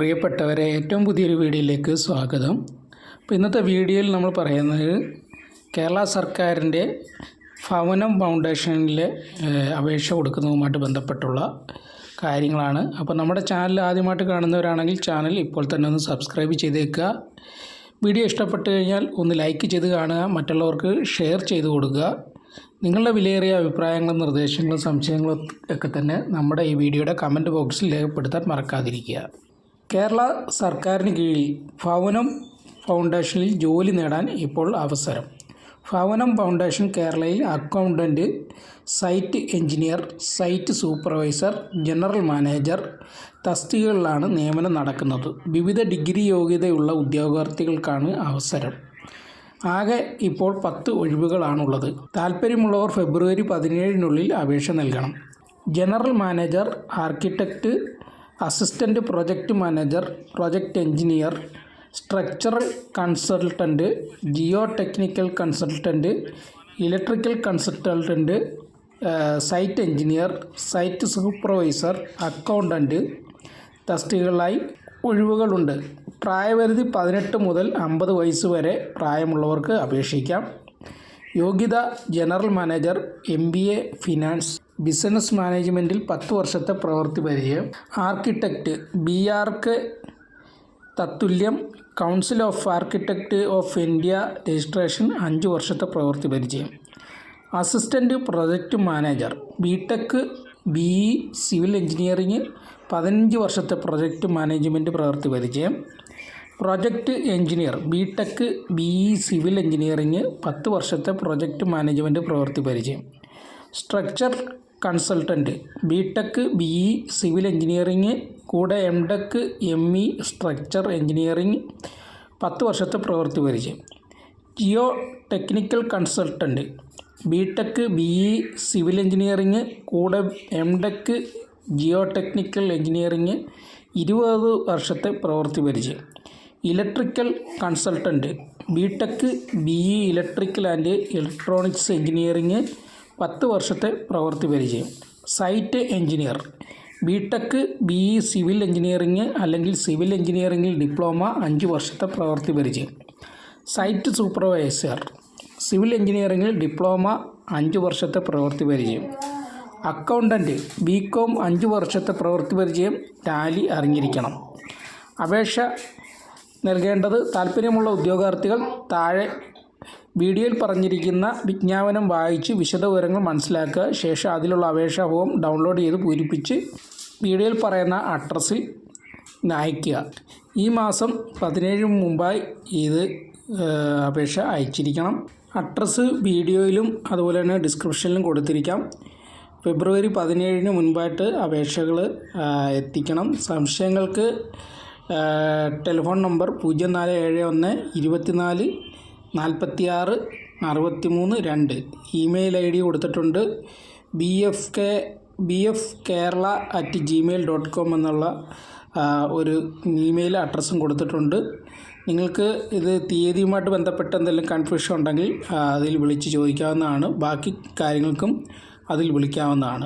പ്രിയപ്പെട്ടവരെ ഏറ്റവും പുതിയൊരു വീഡിയോയിലേക്ക് സ്വാഗതം. അപ്പോൾ ഇന്നത്തെ വീഡിയോയിൽ നമ്മൾ പറയുന്നത് കേരള സർക്കാരിന്റെ ഭവനം ഫൗണ്ടേഷനിലെ അപേക്ഷ കൊടുക്കുന്നതുമായിട്ട് ബന്ധപ്പെട്ടുള്ള കാര്യങ്ങളാണ്. അപ്പോൾ നമ്മുടെ ചാനൽ ആദ്യമായിട്ട് കാണുന്നവരാണെങ്കിൽ ചാനൽ ഇപ്പോൾ തന്നെ ഒന്ന് സബ്സ്ക്രൈബ് ചെയ്തേക്കുക. വീഡിയോ ഇഷ്ടപ്പെട്ട് കഴിഞ്ഞാൽ ഒന്ന് ലൈക്ക് ചെയ്ത് കാണുക മറ്റുള്ളവർക്ക് ഷെയർ ചെയ്ത് കൊടുക്കുക. നിങ്ങളുടെ വിലയേറിയ അഭിപ്രായങ്ങളും നിർദ്ദേശങ്ങളും സംശയങ്ങളും ഒക്കെ തന്നെ നമ്മുടെ ഈ വീഡിയോയുടെ കമന്റ് ബോക്സിൽ രേഖപ്പെടുത്താൻ മറക്കാതിരിക്കുക. കേരള സർക്കാരിന് കീഴിൽ ഭവനം ഫൗണ്ടേഷനിൽ ജോലി നേടാൻ ഇപ്പോൾ അവസരം. ഭവനം ഫൗണ്ടേഷൻ കേരളയിൽ accountant site engineer site supervisor general manager തസ്തികകളിലാണ് നിയമനം നടക്കുന്നത്. വിവിധ ഡിഗ്രി യോഗ്യതയുള്ള ഉദ്യോഗാർത്ഥികൾക്കാണ് അവസരം. ആകെ ഇപ്പോൾ പത്ത് ഒഴിവുകളാണുള്ളത്. താൽപ്പര്യമുള്ളവർ ഫെബ്രുവരി പതിനേഴിനുള്ളിൽ അപേക്ഷ നൽകണം. General manager architect assistant project manager project engineer structural consultant geotechnical consultant electrical consultant site engineer site supervisor accountant തസ്തികകളായി ഒഴിവുകളുണ്ട്. പ്രായപരിധി പതിനെട്ട് മുതൽ അമ്പത് വയസ്സ് വരെ പ്രായമുള്ളവർക്ക് അപേക്ഷിക്കാം. യോഗ്യത general manager M B A finance business മാനേജ്മെന്റിൽ പത്ത് വർഷത്തെ പ്രവൃത്തി പരിചയം. Architect B arc തത്തുല്യം council of architect of India registration അഞ്ച് വർഷത്തെ പ്രവൃത്തി പരിചയം. Assistant project manager B tech B E civil engineering പതിനഞ്ച് വർഷത്തെ പ്രൊജക്റ്റ് മാനേജ്മെന്റ് പ്രവൃത്തി പരിചയം. Project engineer B Tech B E civil engineering പത്ത് വർഷത്തെ പ്രൊജക്റ്റ് മാനേജ്മെന്റ് പ്രവൃത്തി പരിചയം. Structure consultant. B Tech B E civil engineering കൂടെ M Tech M E structure engineering പത്ത് വർഷത്തെ പ്രവൃത്തി പരിചയം. Geotechnical consultant. B tech B E civil engineering കൂടെ M tech Jio technical engineering ഇരുപത് വർഷത്തെ പ്രവൃത്തി പരിചയം. Electrical consultant. B tech B E electrical and electronics engineering പത്ത് വർഷത്തെ പ്രവൃത്തി പരിചയം. Site engineer. B Tech B E civil engineering അല്ലെങ്കിൽ സിവിൽ എഞ്ചിനീയറിംഗിൽ ഡിപ്ലോമ അഞ്ച് വർഷത്തെ പ്രവൃത്തി പരിചയം. Site supervisor. സിവിൽ എഞ്ചിനീയറിംഗിൽ ഡിപ്ലോമ അഞ്ച് വർഷത്തെ പ്രവൃത്തി പരിചയം. അക്കൗണ്ടന്റ് ബി കോം അഞ്ച് വർഷത്തെ പ്രവൃത്തി പരിചയം ടാലി അറിഞ്ഞിരിക്കണം. അപേക്ഷ നൽകേണ്ടത് താല്പര്യമുള്ള ഉദ്യോഗാർത്ഥികൾ താഴെ വീഡിയോയിൽ പറഞ്ഞിരിക്കുന്ന വിജ്ഞാപനം വായിച്ച് വിശദവിവരങ്ങൾ മനസ്സിലാക്കുക. ശേഷം അതിലുള്ള അപേക്ഷാ ഫോം ഡൗൺലോഡ് ചെയ്ത് പൂരിപ്പിച്ച് വീഡിയോയിൽ പറയുന്ന അഡ്രസ്സിൽ അയക്കുക ഈ മാസം പതിനേഴിന് മുമ്പായി ഇത് അപേക്ഷ അയച്ചിരിക്കണം. അഡ്രസ്സ് വീഡിയോയിലും അതുപോലെ തന്നെ ഡിസ്ക്രിപ്ഷനിലും കൊടുത്തിരിക്കാം. ഫെബ്രുവരി പതിനേഴിന് മുൻപായിട്ട് അപേക്ഷകൾ എത്തിക്കണം. സംശയങ്ങൾക്ക് ടെലിഫോൺ നമ്പർ പൂജ്യം നാല് ഏഴ് ഒന്ന് ഇരുപത്തിനാല് നാൽപ്പത്തിയാറ് അറുപത്തി മൂന്ന് രണ്ട്. ഇമെയിൽ ഐ ഡി കൊടുത്തിട്ടുണ്ട് B F K B F Kerala at Gmail dot com എന്നുള്ള ഒരു ഇമെയിൽ അഡ്രസ്സും കൊടുത്തിട്ടുണ്ട്. നിങ്ങൾക്ക് ഇത് തീയതിയുമായിട്ട് ബന്ധപ്പെട്ട് എന്തെങ്കിലും കൺഫ്യൂഷൻ ഉണ്ടെങ്കിൽ അതിൽ വിളിച്ച് ചോദിക്കാവുന്നതാണ്. ബാക്കി കാര്യങ്ങൾക്കും അതിൽ വിളിക്കാവുന്നതാണ്.